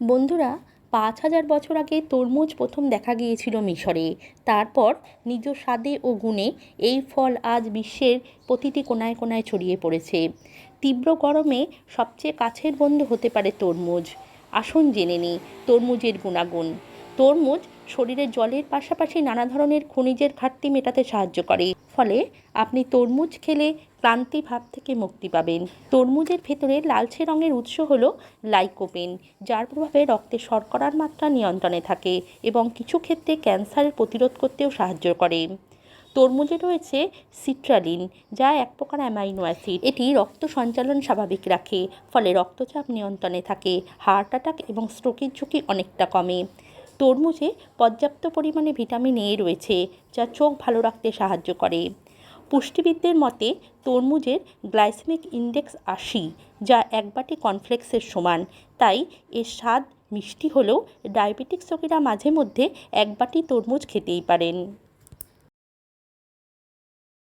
বন্ধুরা, পাঁচ হাজার বছর আগে তরমুজ প্রথম দেখা গিয়েছিল মিশরে। তারপর নিজ স্বাদে ও গুণে এই ফল আজ বিশ্বের প্রতিটি কোনায় কোনায় ছড়িয়ে পড়েছে। তীব্র গরমে সবচেয়ে কাছের বন্ধু হতে পারে তরমুজ। আসুন জেনে নিই তরমুজের গুণাগুণ। তরমুজ শরীরে জলের পাশাপাশি নানা ধরনের খনিজের ঘাটতি মেটাতে সাহায্য করে। ফলে আপনি তরমুজ খেলে ক্লান্তি ভাব থেকে মুক্তি পাবেন। তরমুজের ভেতরে লালচে রঙের উৎস হল লাইকোপেন, যার প্রভাবে রক্তে শর্করার মাত্রা নিয়ন্ত্রণে থাকে এবং কিছু ক্ষেত্রে ক্যান্সারের প্রতিরোধ করতেও সাহায্য করে। তরমুজে রয়েছে সিট্রালিন, যা এক প্রকার অ্যামাইনো অ্যাসিড। এটি রক্ত সঞ্চালন স্বাভাবিক রাখে, ফলে রক্তচাপ নিয়ন্ত্রণে থাকে, হার্ট অ্যাটাক এবং স্ট্রোকের ঝুঁকি অনেকটা কমে। তরমুজে পর্যাপ্ত পরিমাণে ভিটামিন এ রয়েছে, যা চোখ ভালো রাখতে সাহায্য করে। পুষ্টিবিদদের মতে, তরমুজের গ্লাইসেমিক ইন্ডেক্স আশি, যা এক বাটি কর্নফ্লেক্সের সমান, তাই এর স্বাদ মিষ্টি হলেও ডায়াবেটিক্স রোগীরা মাঝে মধ্যে এক বাটি তরমুজ খেতেই পারেন।